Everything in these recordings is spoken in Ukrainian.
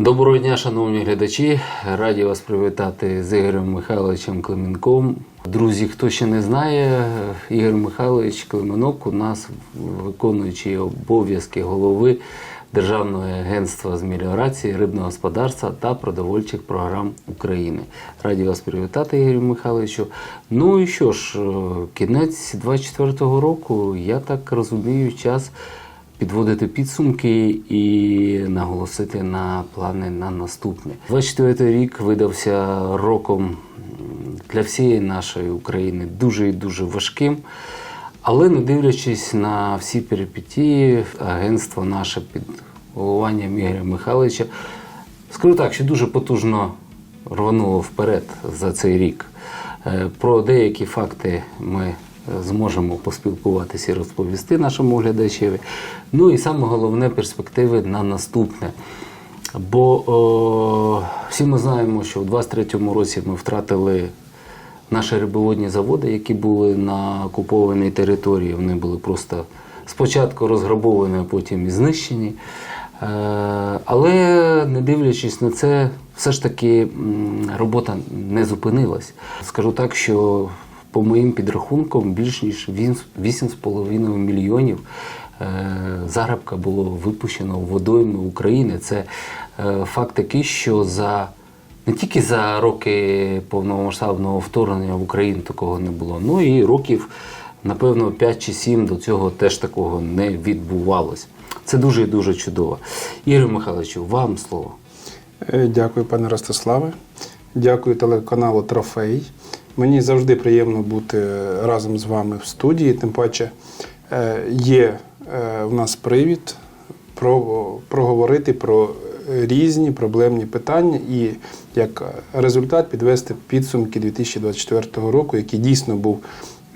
Доброго дня, шановні глядачі. Раді вас привітати з Ігорем Михайловичем Клименком. Друзі, хто ще не знає, Ігор Михайлович Клименок у нас виконуючий обов'язки голови Державного агентства з меліорації, рибного господарства та продовольчих програм України. Раді вас привітати, Ігорю Михайловичу. Ну і що ж, е, кінець 24-го року, я так розумію, час підводити підсумки і наголосити на плани на наступне. 24 рік видався роком для всієї нашої України дуже і дуже важким. Але не дивлячись на всі перипетії, агентство наше під головуванням Ігоря Михайловича, скажу так, що дуже потужно рвануло вперед за цей рік. Е, Про деякі факти ми зможемо поспілкуватися і розповісти нашому глядачеві. Ну і саме головне перспективи на наступне. Бо о, всі ми знаємо, що в 23-му році ми втратили наші рибоводні заводи, які були на окупованій території. Вони були просто спочатку розграбовані, а потім і знищені. Е, Але не дивлячись на це, все ж таки робота не зупинилась. Скажу так, що по моїм підрахункам більш ніж він- 8,5 мільйонів е, зарабка було випущено водойми України. Це е, факт такий, що за не тільки за роки повномасштабного вторгнення в Україну такого не було, ну і років, напевно, 5 чи 7 до цього теж такого не відбувалось. Це дуже і дуже чудово. Ігор Михайловичу, вам слово. Е, Дякую, пане Ростиславе. Дякую телеканалу Трофей. Мені завжди приємно бути разом з вами в студії. Тим паче е, є е, в нас привід проговорити про різні проблемні питання і як результат підвести підсумки 2024 року, який дійсно був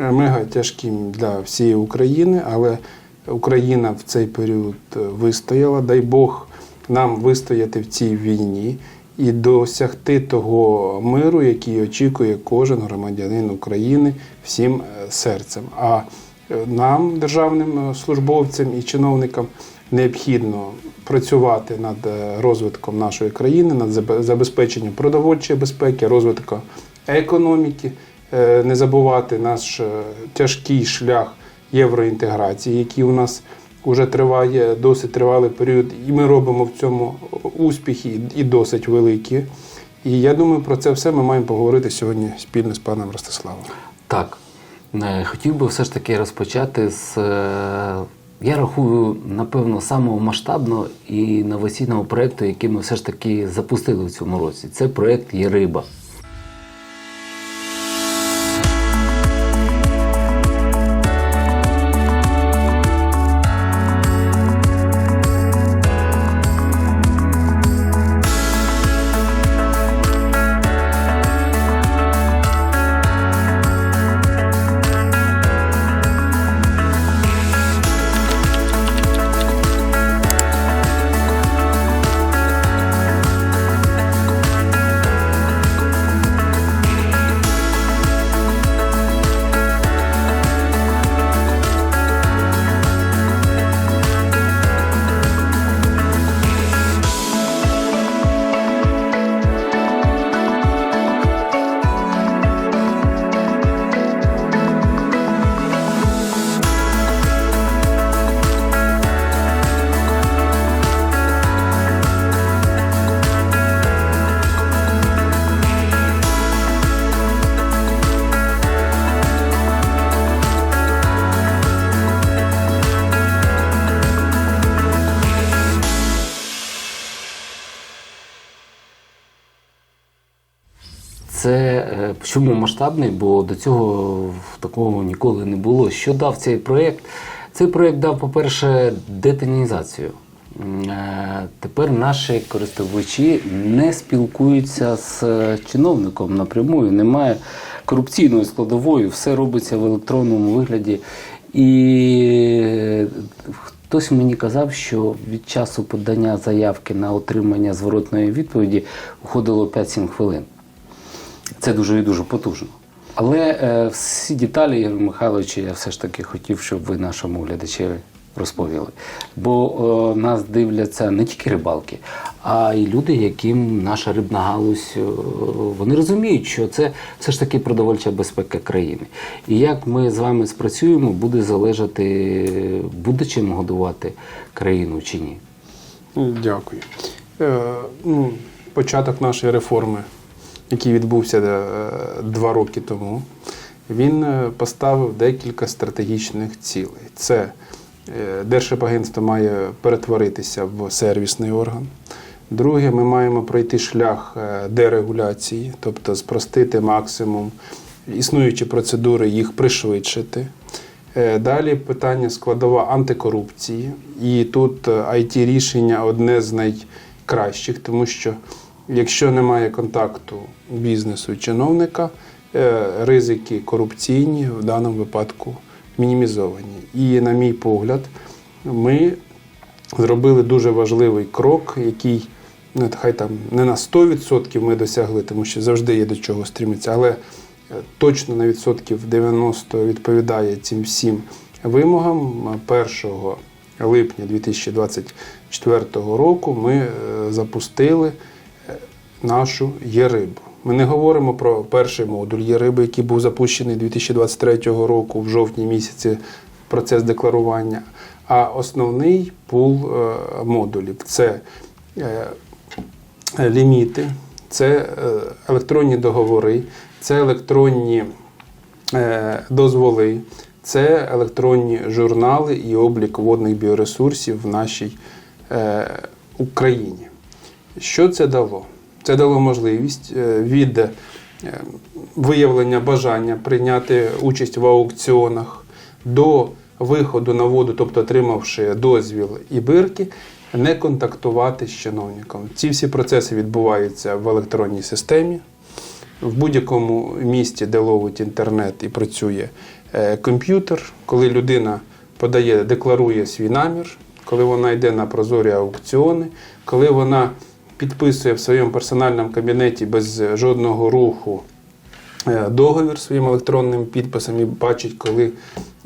е, мега тяжким для всієї України, але Україна в цей період вистояла. Дай Бог нам вистояти в цій війні і досягти того миру, який очікує кожен громадянин України всім е, серцем. А е, нам, державним е, службовцям і чиновникам, необхідно працювати над розвитком нашої країни, над забезпеченням продовольчої безпеки, розвитком економіки, не забувати наш тяжкий шлях євроінтеграції, який у нас вже триває досить тривалий період, і ми робимо в цьому успіхи і досить великі. І я думаю, про це все ми маємо поговорити сьогодні спільно з паном Ростиславом. Так, е, хотів би все ж таки розпочати з, е, я рахую, напевно, самого масштабного і інноваційного проєкту, який ми все ж таки запустили в цьому році. Це проєкт Є Це е, чому масштабний, бо до цього такого ніколи не було. Що дав цей проєкт? Цей проєкт дав, по-перше, детонізацію. Е, Тепер наші користувачі не спілкуються з е, чиновником напряму, немає корупційної складової, все робиться в електронному вигляді. І хтось мені казав, що від часу подання заявки на отримання зворотної відповіді уходило 5-7 хвилин. Це дуже і дуже потужно. Але е, всі деталі, Ігор Михайлович, я все ж таки хотів, щоб ви нашому глядачеві розповіли. Бо е, нас дивляться не тільки рибалки, а й люди, яким наша рибна галузь, е, вони розуміють, що це все ж таки продовольча безпека країни. І як ми з вами спрацюємо, буде залежати, буде чим годувати країну чи ні. Дякую. Е, ну, початок нашої реформи, який відбувся е, два роки тому, він е, поставив декілька стратегічних цілей. Це е, має перетворитися в сервісний орган. Друге, ми маємо пройти шлях дерегуляції, тобто спростити максимум існуючі процедури, їх пришвидшити. Далі питання складова антикорупції. І тут it рішення одне з найкращих, тому що якщо немає контакту бізнесу і чиновника, е, ризики корупційні в даному випадку мінімізовані. І, на мій погляд, ми зробили дуже важливий крок, який ну, хай там не на 100% ми досягли, тому що завжди є до чого стрімитися, але е, точно на відсотків 90 відповідає цим всім вимогам. 1 липня 2024 року ми е, запустили нашу ЄРИБу. Ми не говоримо про перший модуль ЄРИБи, який був запущений 2023 року в жовтні місяці процес декларування. А основний пул е, модулів це е, ліміти, це е, електронні договори, це електронні дозволи, це електронні журнали і облік водних біоресурсів в нашій Україні. Що це дало? Це дало можливість е, від е, виявлення бажання прийняти участь в аукціонах до виходу на воду, тобто отримавши дозвіл і бирки, не контактувати з чиновником. Ці всі процеси відбуваються в електронній системі. В будь-якому місті, де ловить інтернет і працює е, комп'ютер, коли людина подає, декларує свій намір, коли вона йде на прозорі аукціони, коли вона підписує в своєму персональному кабінеті без жодного руху е, договір своїм електронним підписом і бачить, коли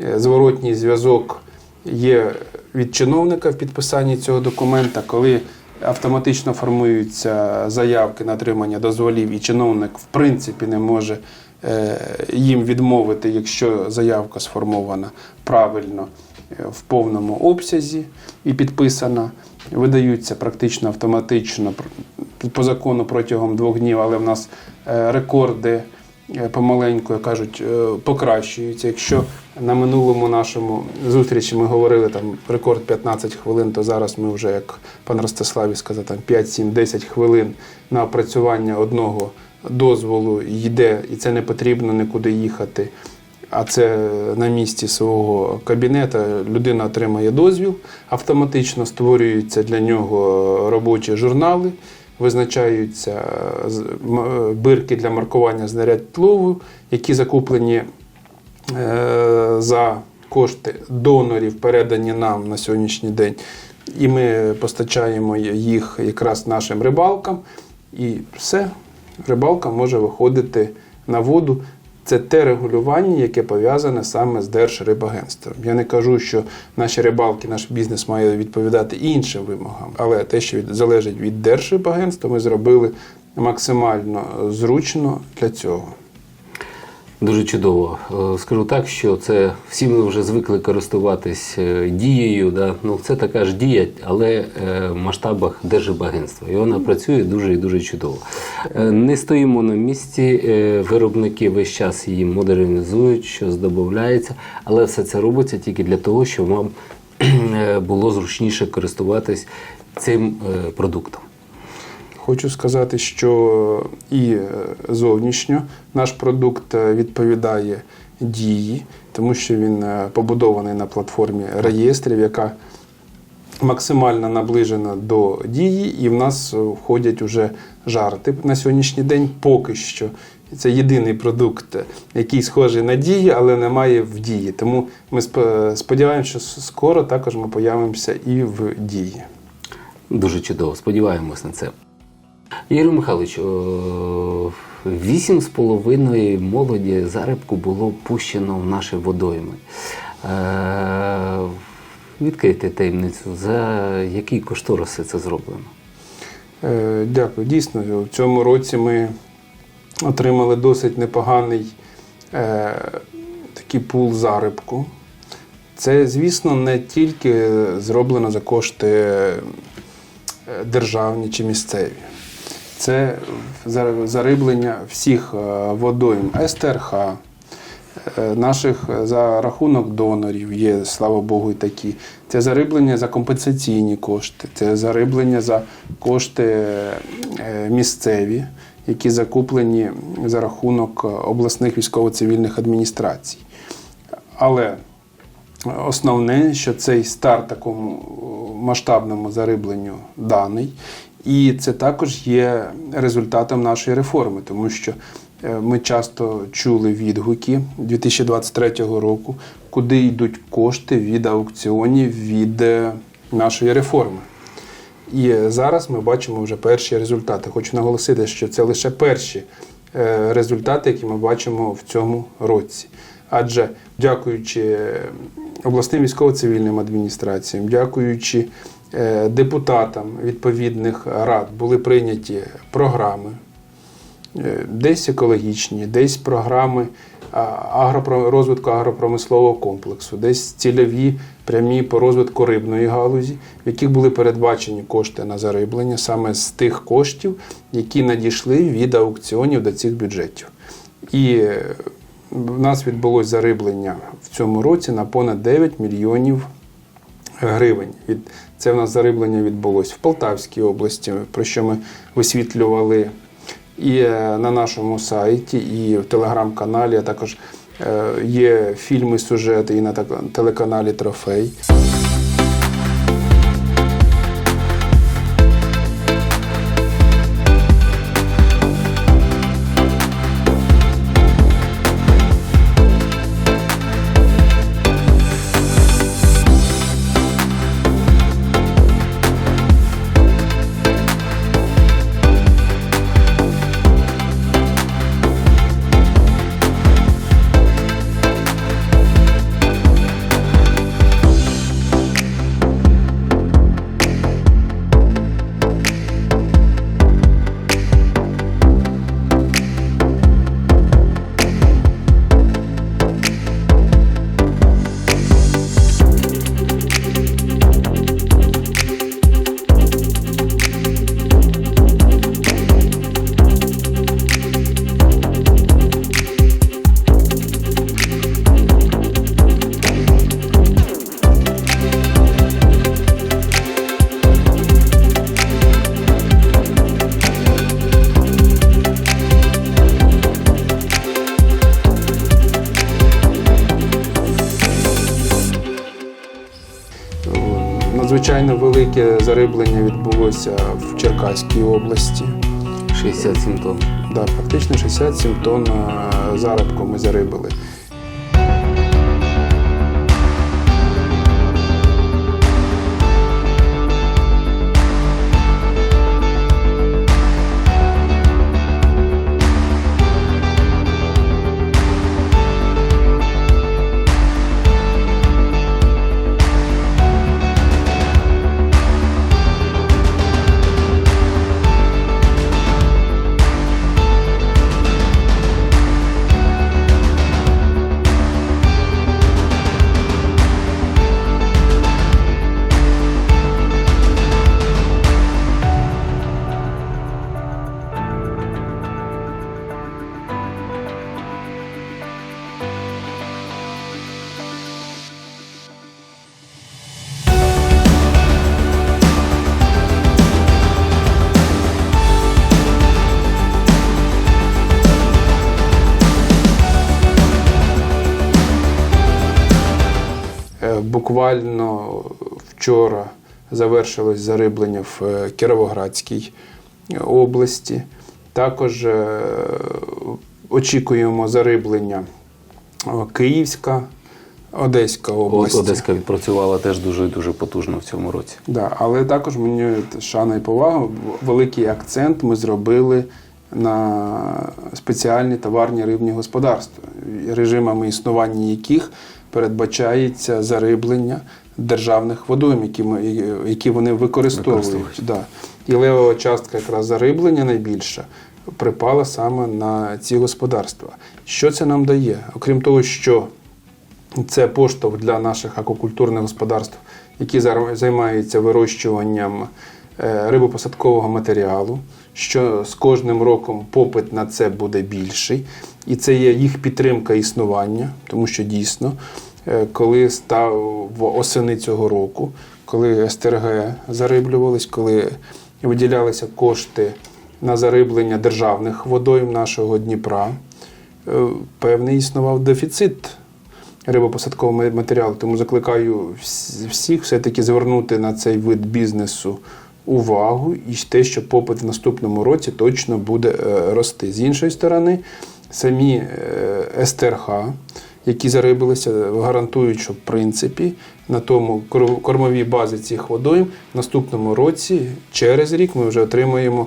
е, зворотній зв'язок є від чиновника в підписанні цього документа, коли автоматично формуються заявки на отримання дозволів, і чиновник в принципі не може е, їм відмовити, якщо заявка сформована правильно в повному обсязі і підписана. Видаються практично автоматично по закону протягом двох днів, але в нас е, рекорди е, помаленьку, як кажуть, е, покращуються. Якщо на минулому нашому зустрічі ми говорили там рекорд 15 хвилин, то зараз ми вже, як пан Ростиславі сказав, там 5, 7, 10 хвилин на опрацювання одного дозволу йде, і це не потрібно нікуди їхати. А це на місці свого кабінета людина отримає дозвіл, автоматично створюються для нього робочі журнали, визначаються бирки для маркування знарядь лову, які закуплені е, за кошти донорів, передані нам на сьогоднішній день. І ми постачаємо їх якраз нашим рибалкам. І все, рибалка може виходити на воду. Це те регулювання, яке пов'язане саме з Держрибагентством. Я не кажу, що наші рибалки, наш бізнес має відповідати іншим вимогам, але те, що залежить від Держрибагентства, ми зробили максимально зручно для цього. Дуже чудово. Е, Скажу так, що це всі ми вже звикли користуватись е, дією. Да? Ну, це така ж дія, але е, в масштабах Держибагентства. І вона працює дуже і дуже чудово. Не стоїмо на місці, виробники весь час її модернізують, щось додається, але все це робиться тільки для того, щоб вам було зручніше користуватись цим продуктом. Хочу сказати, що і е, зовнішньо наш продукт е, відповідає дії, тому що він е, побудований на платформі реєстрів, яка максимально наближена до дії, і в нас входять уже жарти на сьогоднішній день. Поки що це єдиний продукт, який схожий на дії, але немає в дії. Тому ми сподіваємося, що скоро також ми появимося і в дії. Дуже чудово, сподіваємось на це. Ігор Михайлович, о, вісім з половиною молоді зарибку було пущено в наші водойми. Е, Відкрийте таємницю, за які кошториси це зроблено. Е, Дякую. Дійсно, в цьому році ми отримали досить непоганий е, такий пул зарибку. Це, звісно, не тільки зроблено за кошти е, державні чи місцеві. Це зариблення всіх е, водойм СТРХ, е, наших е, за рахунок донорів є, слава Богу, і такі. Це зариблення за компенсаційні кошти, це зариблення за кошти місцеві, які закуплені за рахунок обласних військово-цивільних адміністрацій. Але основне, що цей старт такому масштабному зарибленню даний, і це також є результатом нашої реформи, тому що е, ми часто чули відгуки 2023 року, куди йдуть кошти від аукціонів від е, нашої реформи. І зараз ми бачимо вже перші результати. Хочу наголосити, що це лише перші е, результати, які ми бачимо в цьому році. Адже дякуючи е, обласним військово-цивільним адміністраціям, дякуючи е, депутатам відповідних рад, були прийняті програми, е, десь екологічні, десь програми розвитку агропромислового комплексу, десь цільові прямі по розвитку рибної галузі, в яких були передбачені кошти на зариблення саме з тих коштів, які надійшли від аукціонів до цих бюджетів. І е, в нас відбулось зариблення в цьому році на понад 9 мільйонів гривень. Від це в нас зариблення відбулось в Полтавській області, про що ми висвітлювали і е, на нашому сайті, і в телеграм-каналі. А також е, є фільми, сюжети і на телеканалі Трофей. Надзвичайно велике зариблення відбулося в Черкаській області. 67 тонн. Да, Фактично 67 тонн заробку ми зарибили. Буквально вчора завершилось зариблення в е, Кіровоградській області. Також е, очікуємо зариблення е, Київська, Одеська область. Одеська відпрацювала теж дуже дуже потужно в цьому році. Да, але також мені шана і повага. Великий акцент ми зробили на спеціальні товарні рибні господарства, режимами існування яких передбачається зариблення державних водойм, які, ми, які вони використовують. Використовують. Да. І левова частка якраз зариблення найбільша припала саме на ці господарства. Що це нам дає? Окрім того, що це поштовх для наших аквакультурних господарств, які займаються вирощуванням е, рибопосадкового матеріалу, що з кожним роком попит на це буде більший. І це є їх підтримка існування, тому що дійсно, е, коли став осени цього року, коли СТРГ зариблювались, коли виділялися кошти на зариблення державних водойм нашого Дніпра, е, певний існував дефіцит рибопосадкового матеріалу. Тому закликаю всіх все-таки звернути на цей вид бізнесу увагу і те, що попит в наступному році точно буде е, рости. З іншої сторони, самі е, СТРХ, які зарибилися, гарантують, що в принципі на тому кормовій базі цих водойм в наступному році, через рік, ми вже отримаємо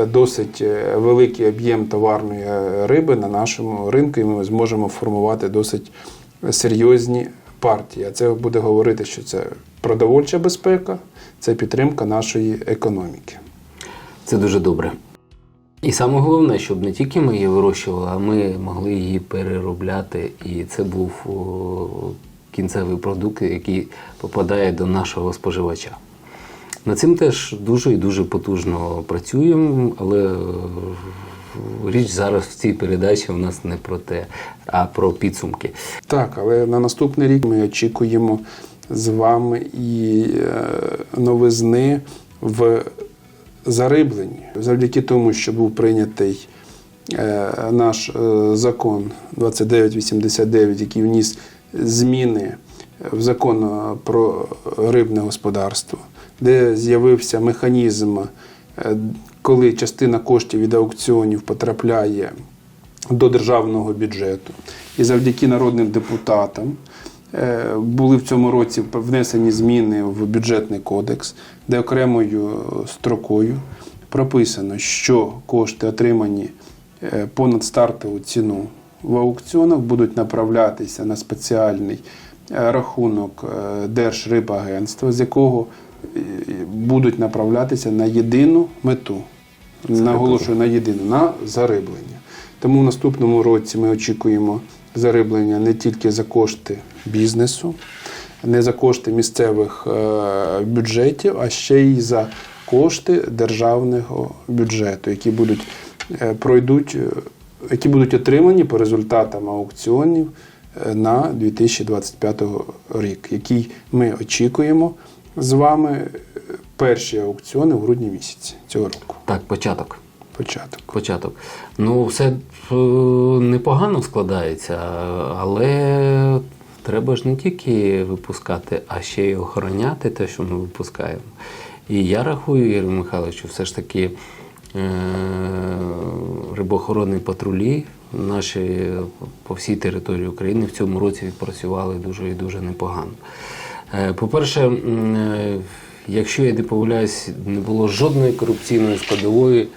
е, досить великий об'єм товарної риби на нашому ринку, і ми зможемо формувати досить серйозні партії. А це буде говорити, що це продовольча безпека, це підтримка нашої економіки. Це дуже добре. І саме головне, щоб не тільки ми її вирощували, а ми могли її переробляти. І це був кінцевий продукт, який попадає до нашого споживача. Над цим теж дуже і дуже потужно працюємо, але е, річ зараз в цій передачі у нас не про те, а про підсумки. Так, але на наступний рік ми очікуємо з вами і е, новизни в зарибленні. Завдяки тому, що був прийнятий е, наш е, закон 2989, який вніс зміни в закон про рибне господарство, де з'явився механізм, коли частина коштів від аукціонів потрапляє до державного бюджету. І завдяки народним депутатам були в цьому році внесені зміни в бюджетний кодекс, де окремою строкою прописано, що кошти, отримані е, понад стартову ціну в аукціонах, будуть направлятися на спеціальний е, рахунок е, Держрибагентства, з якого е, будуть направлятися на єдину мету. Наголошую на єдину на зариблення. Тому в наступному році ми очікуємо зариблення не тільки за кошти бізнесу, не за кошти місцевих е, бюджетів, а ще й за кошти державного бюджету, які будуть е, пройдуть, е, які будуть отримані по результатам аукціонів на 2025 рік, який ми очікуємо з вами перші аукціони в грудні місяці цього року. Так, початок. Початок. початок. Ну, все е, непогано складається, але треба ж не тільки випускати, а ще й охороняти те, що ми випускаємо. І я рахую, Ігор Михайловичу, все ж таки е, рибоохоронні патрулі наші по всій території України в цьому році відпрацювали дуже і дуже непогано. Е, По-перше, якщо я не помиляюсь, не було жодної корупційної складової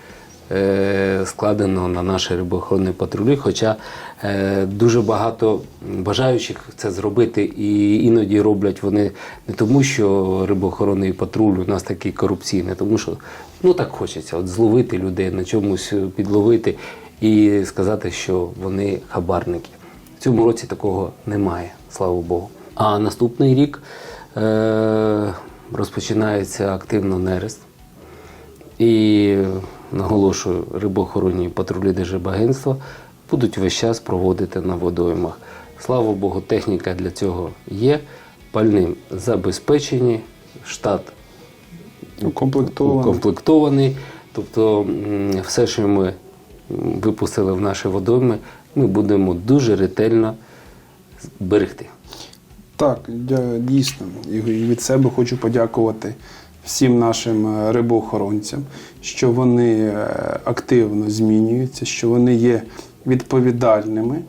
складено на наші рибоохоронні патрулі, хоча е, дуже багато бажаючих це зробити, і іноді роблять вони не тому, що рибоохоронний патруль у нас такий корупційний, тому що ну так хочеться от зловити людей, на чомусь підловити і сказати, що вони хабарники. В цьому році такого немає, слава Богу. А наступний рік е, розпочинається активно нерест. І наголошую, рибоохоронні патрулі Держибагентства будуть весь час проводити на водоймах. Слава Богу, техніка для цього є. Пальним забезпечені, штат Укомплектований. укомплектований. Тобто все, що ми випустили в наші водойми, ми будемо дуже ретельно берегти. Так, дійсно. І від себе хочу подякувати всім нашим е, рибоохоронцям, що вони е, активно змінюються, що вони є відповідальними,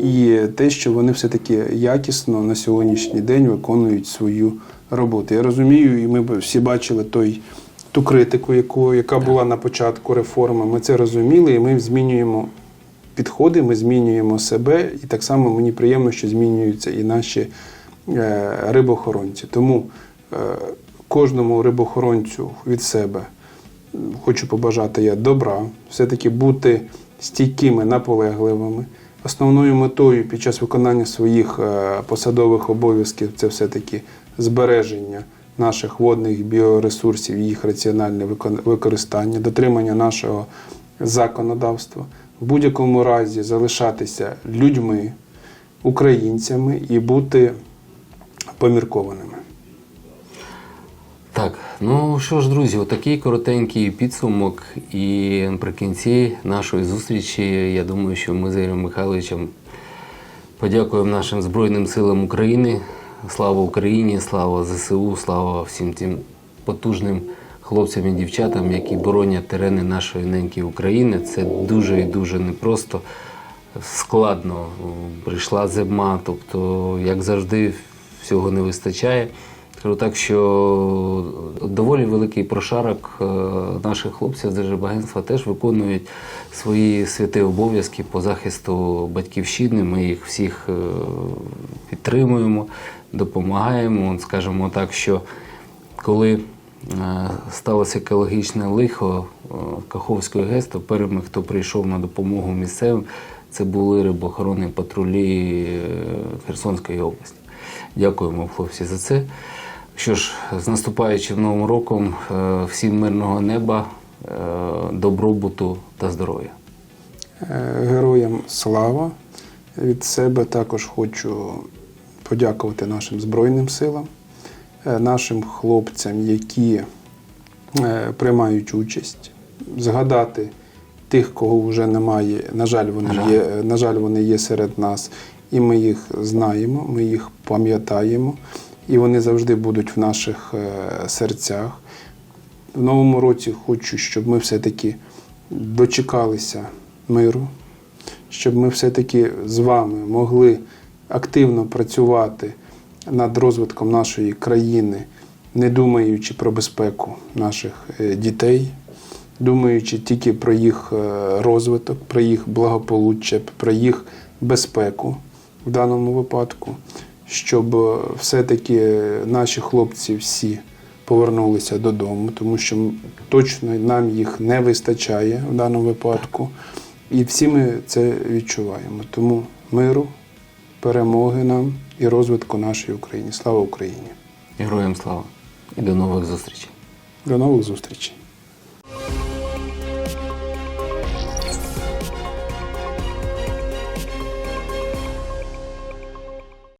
і те, що вони все-таки якісно на сьогоднішній день виконують свою роботу. Я розумію, і ми всі бачили той. Ту критику, яку, яка була на початку реформи, ми це розуміли, і ми змінюємо підходи, ми змінюємо себе, і так само мені приємно, що змінюються і наші е, рибохоронці. Тому е, кожному рибохоронцю від себе хочу побажати я добра, все-таки бути стійкими, наполегливими. Основною метою під час виконання своїх е, посадових обов'язків це все-таки збереження наших водних біоресурсів, їх раціональне використання, дотримання нашого законодавства, в будь-якому разі залишатися людьми, українцями і бути поміркованими. Так, ну що ж, друзі, отакий коротенький підсумок. І наприкінці нашої зустрічі, я думаю, що ми з Ігорем Михайловичем подякуємо нашим Збройним силам України. Слава Україні, слава ЗСУ, слава всім тим потужним хлопцям і дівчатам, які боронять терени нашої неньки України. Це дуже і дуже непросто, складно. Прийшла зима, тобто, як завжди, всього не вистачає. Скажу так, що доволі великий прошарок е, наших хлопців з Держбагентства теж виконують свої святі обов'язки по захисту батьківщини. Ми їх всіх е, підтримуємо, допомагаємо. От Скажімо так, що коли е, сталося екологічне лихо Каховської ГЕС, то першими, хто прийшов на допомогу місцевим, це були рибоохоронні патрулі Херсонської області. Дякуємо, хлопці, за це. Що ж, з наступаючим новим роком, е, всім мирного неба, е, добробуту та здоров'я. Е, Героям слава! Від себе також хочу подякувати нашим Збройним силам, нашим хлопцям, які приймають участь, згадати тих, кого вже немає. На жаль, вони жаль. є, на жаль, вони є серед нас, і ми їх знаємо, ми їх пам'ятаємо, і вони завжди будуть в наших е, серцях. В новому році хочу, щоб ми все-таки дочекалися миру, щоб ми все-таки з вами могли активно працювати над розвитком нашої країни, не думаючи про безпеку наших е, дітей, думаючи тільки про їх е, розвиток, про їх благополуччя, про їх безпеку в даному випадку, щоб е, все-таки наші хлопці всі повернулися додому, тому що точно нам їх не вистачає в даному випадку. І всі ми це відчуваємо. Тому миру, перемоги нам і розвитку нашої України. Слава Україні! Героям слава і до нових зустрічей. До нових зустрічей!